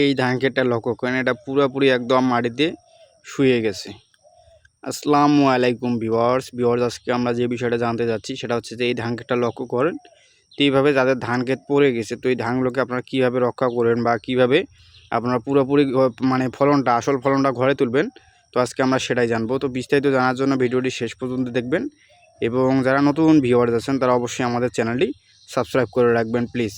এই ধান ক্ষেতটা লক্ষ্য করেন, এটা পুরোপুরি একদম মাটিতে শুয়ে গেছে। আসসালামু আলাইকুম ভিওয়ার্স ভিওয়ার্স আজকে আমরা যে বিষয়টা জানতে যাচ্ছি, সেটা হচ্ছে যে এই ধান ক্ষেতটা লক্ষ্য করেন, তো এইভাবে যাদের ধান ক্ষেত পড়ে গেছে, তো এই ধানগুলোকে আপনারা কীভাবে রক্ষা করেন বা কীভাবে আপনারা পুরোপুরি মানে ফলনটা, আসল ফলনটা ঘরে তুলবেন, তো আজকে আমরা সেটাই জানব। তো বিস্তারিত জানার জন্য ভিডিওটি শেষ পর্যন্ত দেখবেন এবং যারা নতুন ভিউয়ার্স আছেন, তারা অবশ্যই আমাদের চ্যানেলটি সাবস্ক্রাইব করে রাখবেন, প্লিজ।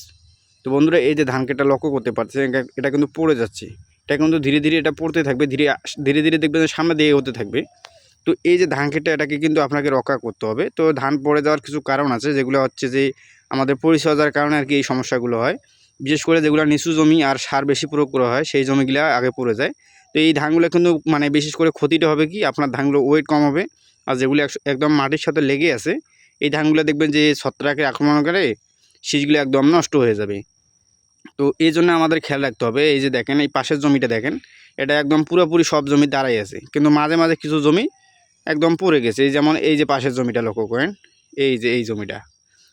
তো বন্ধুরা, এই যে ধান কেটে লক্ষ্য করতে পারছেন এটা- কিন্তু পড়ে যাচ্ছে। এটা কিন্তু ধীরে ধীরে এটা পড়তে থাকবে, ধীরে ধীরে ধীরে দেখবেন সামনে দিয়ে হতে থাকবে। তো এই যে ধান কেটে, এটাকে কিন্তু আপনাকে রক্ষা করতে হবে। তো ধান পড়ে যাওয়ার কিছু কারণ আছে, যেগুলো হচ্ছে যে আমাদের পরিচর্যার কারণে আর কি এই সমস্যাগুলো হয়। বিশেষ করে যেগুলো নিচু জমি আর সার বেশি প্রয়োগ করা হয়, সেই জমিগুলো আগে পড়ে যায়। তো এই ধানগুলো কিন্তু মানে বিশেষ করে ক্ষতিটা হবে কি, আপনার ধানগুলো ওয়েট কম হবে, আর যেগুলো একদম মাটির সাথে লেগে আছে, এই ধানগুলো দেখবেন যে ছত্রাকে আক্রমণ করে শীষগুলো একদম নষ্ট হয়ে যাবে। তো এই জন্য আমাদের খেয়াল রাখতে হবে। এই যে দেখেন, এই পাশের জমিটা দেখেন, এটা একদম পুরোপুরি সব জমি দাঁড়াই আছে। কিন্তু মাঝে মাঝে কিছু জমি একদম পড়ে গেছে। এই যেমন এই যে পাশের জমিটা লক্ষ্য করেন, এই যে, এই জমিটা,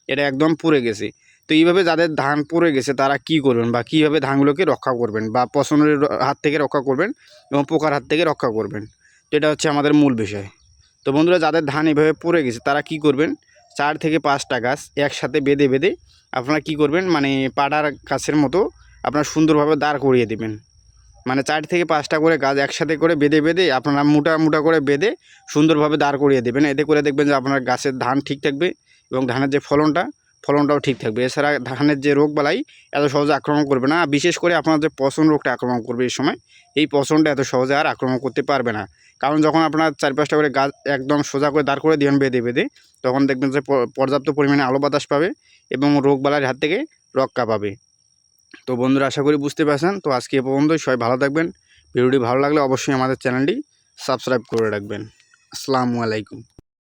এটা একদম পড়ে গেছে। তো এইভাবে যাদের ধান পড়ে গেছে, তারা কি করবেন বা কীভাবে ধানগুলোকে রক্ষা করবেন বা পছন্দের হাত থেকে রক্ষা করবেন এবং পোকার হাত থেকে রক্ষা করবেন? তো এটা হচ্ছে আমাদের মূল বিষয়। তো বন্ধুরা, যাদের ধান এভাবে পড়ে গেছে, তারা কি করবেন? চার থেকে পাঁচটা গাছ একসাথে বেঁধে বেঁধে আপনারা কি করবেন? মানে পাড়ার গাছের মতো আপনার সুন্দরভাবে দাঁড় করিয়ে দেবেন। মানে চার থেকে পাঁচটা করে গাছ একসাথে করে বেঁধে বেঁধে আপনারা মোটা মোটা করে বেঁধে সুন্দরভাবে দাঁড় করিয়ে দেবেন। এতে করে দেখবেন যে আপনার গাছের ধান ঠিক থাকবে এবং ধানের যে ফলনটা ফলনটাও ঠিক থাকবে। এছাড়া ধানের যে রোগ বালাই এত সহজে আক্রমণ করবে না। বিশেষ করে আপনার যে পচন রোগটা আক্রমণ করবে এই সময়, এই পচনটা এত সহজে আর আক্রমণ করতে পারবে না। কারণ যখন আপনার চার পাঁচটা করে গাছ একদম সোজা করে দাঁড় করে দিবেন বেঁধে বেঁধে, তখন দেখবেন যে পর্যাপ্ত পরিমাণে আলো বাতাস পাবে এবং রোগ বালাইয়ের হাত থেকে রক্ষা পাবে। তো বন্ধুরা, আশা করি বুঝতে পারছেন। তো আজকে এ পর্যন্তই। সবাই ভালো থাকবেন। ভিডিওটি ভালো লাগলে অবশ্যই আমাদের চ্যানেলটি সাবস্ক্রাইব করে রাখবেন। আসসালামু আলাইকুম।